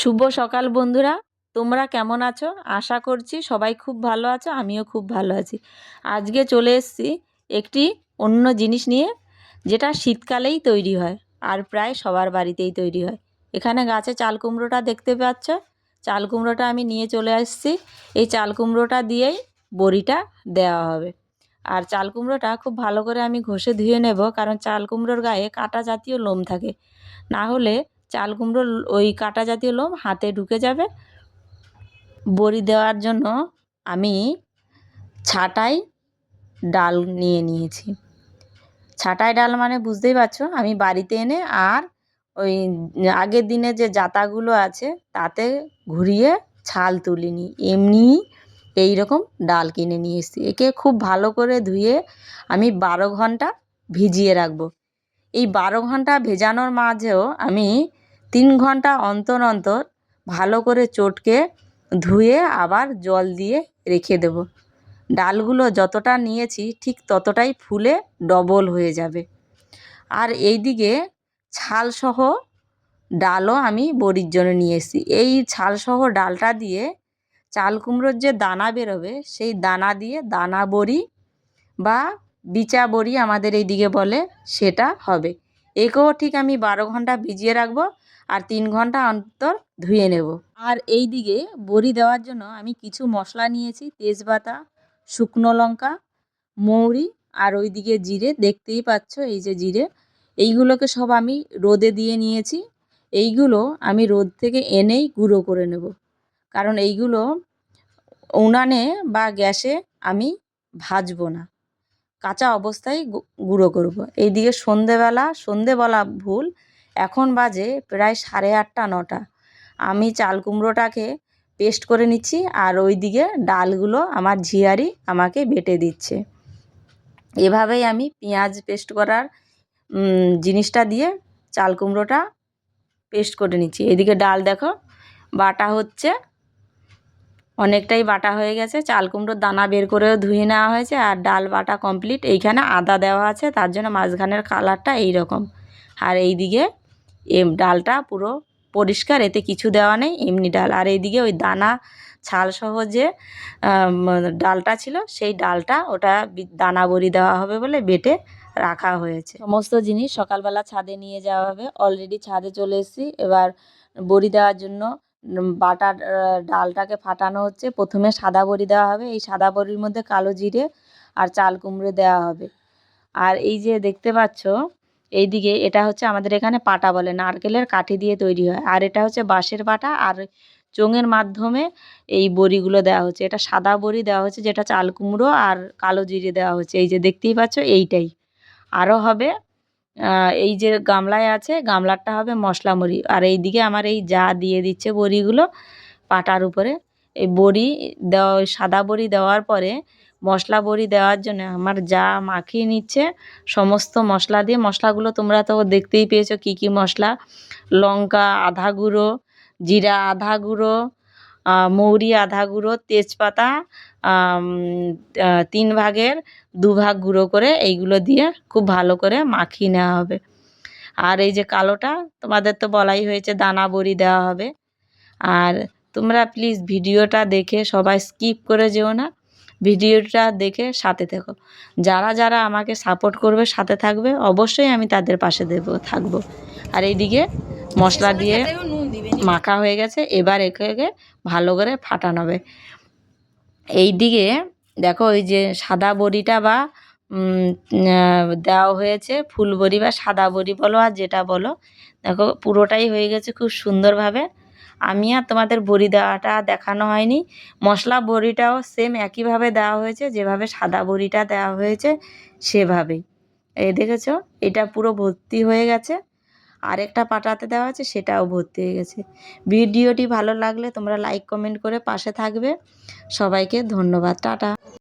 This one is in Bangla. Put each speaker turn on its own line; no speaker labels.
শুভ সকাল বন্ধুরা। তোমরা কেমন আছো? আশা করছি সবাই খুব ভালো আছো, আমিও খুব ভালো আছি। আজকে চলে এসেছি একটি অন্য জিনিস নিয়ে, যেটা শীতকালেই তৈরি হয় আর প্রায় সবার বাড়িতেই তৈরি হয়। এখানে গাছে চাল কুমড়োটা দেখতে পাচ্ছ। চাল কুমড়োটা আমি নিয়ে চলে আসছি। এই চাল কুমড়োটা দিয়েই বড়িটা দেওয়া হবে। আর চাল কুমড়োটা খুব ভালো করে আমি ঘষে ধুয়ে নেব, কারণ চাল কুমড়োর গায়ে কাটা জাতীয় লোম থাকে। না হলে চাল কুমড়োর ওই কাটা জাতীয় লোম হাতে ঢুকে যাবে। বড়ি দেওয়ার জন্য আমি ছাটাই ডাল নিয়ে নিয়েছি। ছাটাই ডাল মানে বুঝতেই পারছ? আমি বাড়িতে এনে আর ওই আগের দিনে যে জাতাগুলো আছে, তাতে ঘুরিয়ে ছাল তুলিনি। এমনি এই রকম ডাল কিনে নিয়ে এসেছি। একে খুব ভালো করে ধুয়ে আমি বারো ঘণ্টা ভিজিয়ে রাখব। এই বারো ঘণ্টা ভেজানোর মাঝেও আমি তিন ঘণ্টা অন্তর অন্তর ভালো করে চটকে ধুয়ে আবার জল দিয়ে রেখে দেব। ডালগুলো যতটা নিয়েছি ঠিক ততটাই ফুলে ডবল হয়ে যাবে। আর এই দিকে ছালসহ ডালও আমি বড়ির জন্য নিয়ে এসেছি। এই ছালসহ ডালটা দিয়ে চাল কুমড়োর যে দানা বেরোবে, সেই দানা দিয়ে দানা বড়ি বা বিচা বড়ি আমাদের এই দিকে বলে সেটা হবে। একেও ঠিক আমি বারো ঘণ্টা ভিজিয়ে রাখব আর তিন ঘণ্টা অন্তর ধুয়ে নেব। আর এই দিকে বড়ি দেওয়ার জন্য আমি কিছু মশলা নিয়েছি, তেজপাতা, শুকনো লঙ্কা, মৌরি আর ওই দিকে জিরে। দেখতেই পাচ্ছ এই যে জিরে। এইগুলোকে সব আমি রোদে দিয়ে নিয়েছি। এইগুলো আমি রোদ থেকে এনেই গুঁড়ো করে নেব। কারণ এইগুলো উনানে বা গ্যাসে আমি ভাজবো না। কাঁচা অবস্থায় গুঁড়ো করব। এইদিকে সন্ধেবেলা সন্ধে বলা ভুল এখন বাজে প্রায় সাড়ে আটটা, নটা। আমি চাল কুমড়োটাকে পেস্ট করে নিচ্ছি আর ওই দিকে ডালগুলো আমার ঝিয়ারি আমাকে বেটে দিচ্ছে। এভাবেই আমি পেঁয়াজ পেস্ট করার জিনিসটা দিয়ে চাল কুমড়োটা পেস্ট করে নিচ্ছি। এদিকে ডাল দেখো, বাটা হচ্ছে। অনেকটাই বাটা হয়ে গেছে। চাল কুমড়োর দানা বের করেও ধুয়ে নেওয়া হয়েছে আর ডাল বাটা কমপ্লিট। এইখানে আদা দেওয়া আছে, তার জন্য মাঝখানের কালারটা এই রকম আর এই দিকে ডালটা পুরো পরিষ্কার, এতে কিছু দেওয়া নেই, এমনি ডাল। আর এইদিকে ওই দানা ছাল সহ যে ডালটা ছিল, সেই ডালটা ওটা দানা বড়ি দেওয়া হবে বলে বেটে রাখা হয়েছে। সমস্ত জিনিস সকালবেলা ছাদে নিয়ে যাওয়া হবে। অলরেডি ছাদে চলে এসেছি। এবার বড়ি দেওয়ার জন্য বাটা ডালটাকে ফাটানো হচ্ছে। প্রথমে সাদা বড়ি দেওয়া হবে। এই সাদা বড়ির মধ্যে কালো জিরে আর চাল কুমড়ো দেওয়া হবে। আর এই যে দেখতে পাচ্ছ এইদিকে এটা হচ্ছে আমাদের এখানে পাটা বলে, নারকেলের কাঠি দিয়ে তৈরি হয়। আর এটা হচ্ছে বাঁশের পাটা আর চোঙের মাধ্যমে এই বড়িগুলো দেওয়া হচ্ছে। এটা সাদা বড়ি দেওয়া হচ্ছে, যেটা চাল কুমড়ো আর কালো জিরে দেওয়া হচ্ছে। এই যে দেখতেই পাচ্ছ, এইটাই। আরও হবে এই যে গামলায় আছে, গামলারটা হবে মশলা মুড়ি আর এই দিকে আমার এই যা দিয়ে দিচ্ছে বড়িগুলো পাটার উপরে, এই বড়ি দেওয়া, সাদা বড়ি দেওয়ার পরে মশলা বড়ি দেওয়ার জন্য আমার যা মাখিয়ে নিচ্ছে, সমস্ত মশলা দিয়ে। মশলাগুলো তোমরা তো দেখতেই পেয়েছ কি কি মশলা। লঙ্কা আধা গুঁড়ো, জিরা আধা গুঁড়ো মৌরি আধা গুঁড়ো, তেজপাতা তিন ভাগের দু ভাগ গুঁড়ো করে এইগুলো দিয়ে খুব ভালো করে মাখিয়ে নেওয়া হবে। আর এই যে কালোটা, তোমাদের তো বলাই হয়েছে দানা বড়ি দেওয়া হবে। আর তোমরা প্লিজ ভিডিওটা দেখে সবাই স্কিপ করে যেও না। ভিডিওটা দেখে সাথে থেকো। যারা যারা আমাকে সাপোর্ট করবে সাথে থাকবে অবশ্যই আমি তাদের পাশে দেব থাকব। আর এইদিকে মশলা দিয়ে মাখা হয়ে গেছে এবার একে একে ভালো করে ফাটানো হবে। এই দিকে দেখো ওই যে সাদা বড়িটা বা দেওয়া হয়েছে ফুল বড়ি বা সাদা বড়ি বলো আর যেটা বলো দেখো পুরোটাই হয়ে গেছে খুব সুন্দরভাবে। আমি আর তোমাদের বড়ি দেওয়াটা দেখানো হয়নি। মশলা বড়িটাও সেম একইভাবে দেওয়া হয়েছে, যেভাবে সাদা বড়িটা দেওয়া হয়েছে সেভাবে এই দেখেছ? এটা পুরো ভর্তি হয়ে গেছে। আরেকটা পাটাতে দেওয়া আছে, সেটাও ভর্তি হয়ে গেছে। ভিডিওটি ভালো লাগলে তোমরা লাইক কমেন্ট করে পাশে থাকবে। সবাইকে ধন্যবাদ, টাটা।